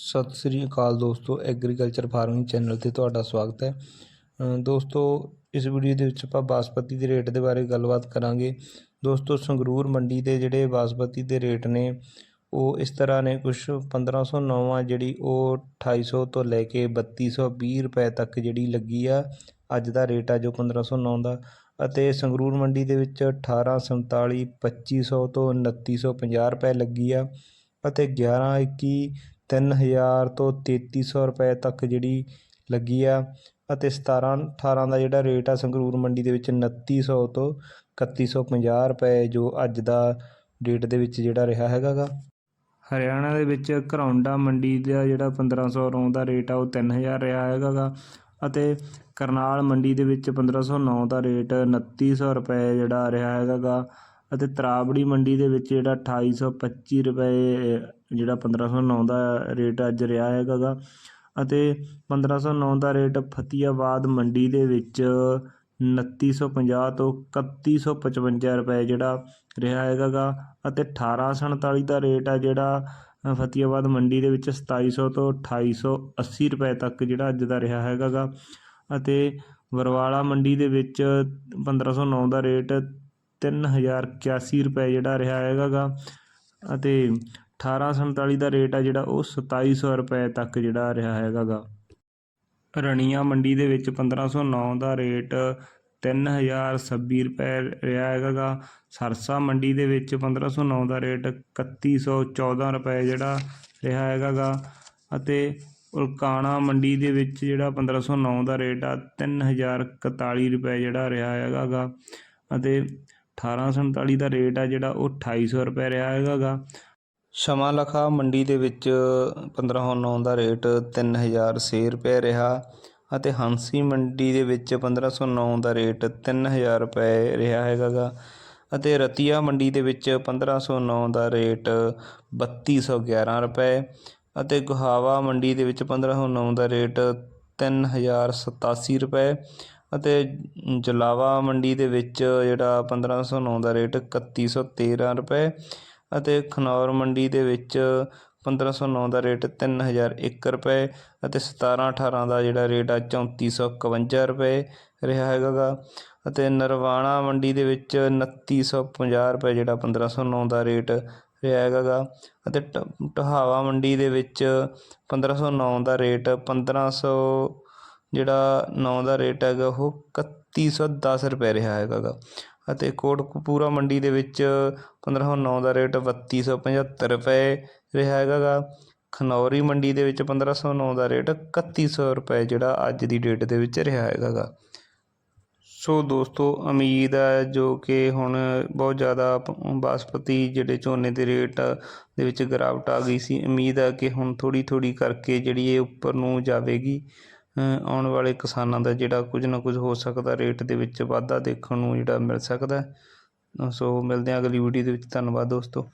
ਸਤਿ ਸ੍ਰੀ ਅਕਾਲ ਦੋਸਤੋ, agriculture farming channel ਤੇ ਤੁਹਾਡਾ ਸਵਾਗਤ ਹੈ। ਦੋਸਤੋ, ਇਸ ਵੀਡੀਓ ਦੇ ਵਿੱਚ ਆਪਾਂ ਬਾਸਪਤੀ ਦੇ ਰੇਟ ਦੇ ਬਾਰੇ ਗੱਲਬਾਤ ਕਰਾਂਗੇ। ਦੋਸਤੋ, ਸੰਗਰੂਰ ਮੰਡੀ ਦੇ ਜਿਹੜੇ ਬਾਸਪਤੀ ਦੇ ਰੇਟ ਨੇ, ਉਹ ਇਸ ਤਰ੍ਹਾਂ ਨੇ ਕੁਝ 1509 ਆ ਜਿਹੜੀ ਉਹ 2800 ਤੋਂ ਲੈ ਕੇ 3220 ਰੁਪਏ ਤੱਕ ਜਿਹੜੀ ਲੱਗੀ ਆ, ਅੱਜ ਦਾ ਰੇਟ ਆ ਜੋ 1509 ਦਾ। ਅਤੇ ਸੰਗਰੂਰ ਮੰਡੀ ਦੇ ਵਿੱਚ 1847 2500 ਤੋਂ 2950 ਰੁਪਏ ਲੱਗੀ ਆ। ਅਤੇ 11 21 3000 ਤੋਂ ਤੇਤੀ ਸੌ ਰੁਪਏ ਤੱਕ ਜਿਹੜੀ ਲੱਗੀ ਆ ਅਤੇ 17 18 ਦਾ ਜਿਹੜਾ ਰੇਟ ਆ ਸੰਗਰੂਰ ਮੰਡੀ ਦੇ ਵਿੱਚ ਉਨੱਤੀ ਸੌ ਤੋਂ 3150 ਰੁਪਏ ਜੋ ਅੱਜ ਦਾ ਡੇਟ ਦੇ ਵਿੱਚ ਜਿਹੜਾ ਰਿਹਾ ਹੈਗਾ ਗਾ ਹਰਿਆਣਾ ਦੇ ਵਿੱਚ ਘਰੌਂਡਾ ਮੰਡੀ ਦਾ ਜਿਹੜਾ 1500 ਰੋਂ ਦਾ ਰੇਟ ਆ ਉਹ 3000 ਰਿਹਾ ਹੈਗਾ ਗਾ ਅਤੇ ਕਰਨਾਲ ਮੰਡੀ ਦੇ ਵਿੱਚ 1509 ਦਾ ਰੇਟ ਉਨੱਤੀ ਸੌ ਰੁਪਏ ਜਿਹੜਾ ਰਿਹਾ ਹੈਗਾ ਗਾ ਅਤੇ ਤਰਾਵੜੀ ਮੰਡੀ ਦੇ ਵਿੱਚ ਜਿਹੜਾ 2825 ਰੁਪਏ ਜਿਹੜਾ 1509 ਦਾ ਰੇਟ ਅੱਜ ਰਿਹਾ ਹੈਗਾ ਗਾ ਅਤੇ 1509 ਦਾ ਰੇਟ ਫਤਿਆਬਾਦ ਮੰਡੀ ਦੇ ਵਿੱਚ 2950 ਤੋਂ 3155 ਰੁਪਏ ਜਿਹੜਾ ਰਿਹਾ ਹੈਗਾ ਗਾ ਅਤੇ 1847 ਦਾ ਰੇਟ ਆ ਜਿਹੜਾ ਅ, ਫਤਿਆਬਾਦ ਮੰਡੀ ਦੇ ਵਿੱਚ 2700 ਤੋਂ 2880 ਰੁਪਏ ਤੱਕ ਜਿਹੜਾ ਅੱਜ ਦਾ ਰਿਹਾ ਹੈਗਾ ਗਾ ਅਤੇ ਵਰਵਾਲਾ ਮੰਡੀ ਦੇ ਵਿੱਚ 1509 ਦਾ ਰੇਟ 3081 ਰੁਪਏ ਜਿਹੜਾ ਰਿਹਾ ਹੈਗਾ ਗਾ ਅਤੇ 1847 ਦਾ ਰੇਟ ਆ ਜਿਹੜਾ, ਉਹ 2700 ਰੁਪਏ ਤੱਕ ਜਿਹੜਾ ਰਿਹਾ ਹੈਗਾ ਗਾ ਰਣੀਆਂ ਮੰਡੀ ਦੇ ਵਿੱਚ 1509 ਦਾ ਰੇਟ 3026 ਰੁਪਏ ਰਿਹਾ ਹੈਗਾ ਗਾ ਸਰਸਾ ਮੰਡੀ ਦੇ ਵਿੱਚ 1509 ਦਾ ਰੇਟ 3114 ਰੁਪਏ ਜਿਹੜਾ ਰਿਹਾ ਹੈਗਾ ਗਾ ਅਤੇ ਉਲਕਾਣਾ ਮੰਡੀ ਦੇ ਵਿੱਚ ਜਿਹੜਾ 1509 ਦਾ ਰੇਟ ਆ 3041 ਰੁਪਏ ਜਿਹੜਾ ਰਿਹਾ ਹੈਗਾ ਗਾ ਅਤੇ 1847 ਦਾ ਰੇਟ ਆ ਜਿਹੜਾ, ਉਹ 2800 ਰੁਪਏ ਰਿਹਾ ਹੈਗਾ ਗਾ ਮੰਡੀ ਦੇ ਵਿੱਚ 1509 ਦਾ ਰੇਟ 3006 ਰੁਪਏ ਰਿਹਾ ਅਤੇ ਹਾਂਸੀ ਮੰਡੀ ਦੇ ਵਿੱਚ 1509 ਦਾ ਰੇਟ 3000 ਰੁਪਏ ਰਿਹਾ ਹੈਗਾ ਗਾ ਅਤੇ ਰਤੀਆ ਮੰਡੀ ਦੇ ਵਿੱਚ 1509 ਦਾ ਰੇਟ 3211 ਰੁਪਏ ਅਤੇ ਗੁਹਾਵਾ ਮੰਡੀ ਦੇ ਵਿੱਚ 1509 ਦਾ ਰੇਟ 3087 ਰੁਪਏ ਅਤੇ ਜਲਾਵਾ ਮੰਡੀ ਦੇ ਵਿੱਚ ਜਿਹੜਾ 1509 ਦਾ ਰੇਟ 3113 ਰੁਪਏ ਅਤੇ ਖਨੌਰ ਮੰਡੀ ਦੇ ਵਿੱਚ 1509 ਦਾ ਰੇਟ 3001 ਰੁਪਏ ਅਤੇ 17 18 ਦਾ ਜਿਹੜਾ ਰੇਟ ਆ 3451 ਰੁਪਏ ਰਿਹਾ ਹੈਗਾ ਗਾ ਅਤੇ ਨਰਵਾਣਾ ਮੰਡੀ ਦੇ ਵਿੱਚ 2950 ਰੁਪਏ ਜਿਹੜਾ 1509 ਦਾ ਰੇਟ ਰਿਹਾ ਹੈਗਾ ਗਾ ਅਤੇ ਟ ਢਹਾਵਾ ਮੰਡੀ ਦੇ ਵਿੱਚ 1509 ਦਾ ਰੇਟ 1500 ਜਿਹੜਾ ਨੌ ਦਾ ਰੇਟ ਹੈਗਾ, ਉਹ 3110 ਰੁਪਏ ਰਿਹਾ ਹੈਗਾ ਗਾ ਅਤੇ ਕੋਟਕਪੂਰਾ ਮੰਡੀ ਦੇ ਵਿੱਚ 1509 ਦਾ ਰੇਟ 3275 ਰੁਪਏ ਰਿਹਾ ਹੈਗਾ ਗਾ ਖਨੌਰੀ ਮੰਡੀ ਦੇ ਵਿੱਚ 1509 ਦਾ ਰੇਟ ਇਕੱਤੀ ਸੌ ਰੁਪਏ ਜਿਹੜਾ ਅੱਜ ਦੀ ਡੇਟ ਦੇ ਵਿੱਚ ਰਿਹਾ ਹੈਗਾ ਗਾ ਸੋ ਦੋਸਤੋ, ਉਮੀਦ ਹੈ ਜੋ ਕਿ ਹੁਣ ਬਹੁਤ ਜ਼ਿਆਦਾ ਬਾਸਪਤੀ ਜਿਹੜੇ ਝੋਨੇ ਦੇ ਰੇਟ ਦੇ ਵਿੱਚ ਗਿਰਾਵਟ ਆ ਗਈ ਸੀ। ਉਮੀਦ ਹੈ ਕਿ ਹੁਣ ਥੋੜੀ ਥੋੜੀ ਕਰਕੇ ਜਿਹੜੀ ਇਹ ਉੱਪਰ ਨੂੰ ਜਾਵੇਗੀ। ਆਉਣ ਵਾਲੇ ਕਿਸਾਨਾਂ ਦਾ ਜਿਹੜਾ ਕੁਝ ਨਾ ਕੁਝ ਹੋ ਸਕਦਾ, ਰੇਟ ਦੇ ਵਿੱਚ ਵਾਧਾ ਦੇਖਣ ਨੂੰ ਜਿਹੜਾ ਮਿਲ ਸਕਦਾ। ਸੋ ਮਿਲਦੇ ਹਾਂ ਅਗਲੀ ਵੀਡੀਓ ਦੇ ਵਿੱਚ। ਧੰਨਵਾਦ ਦੋਸਤੋ।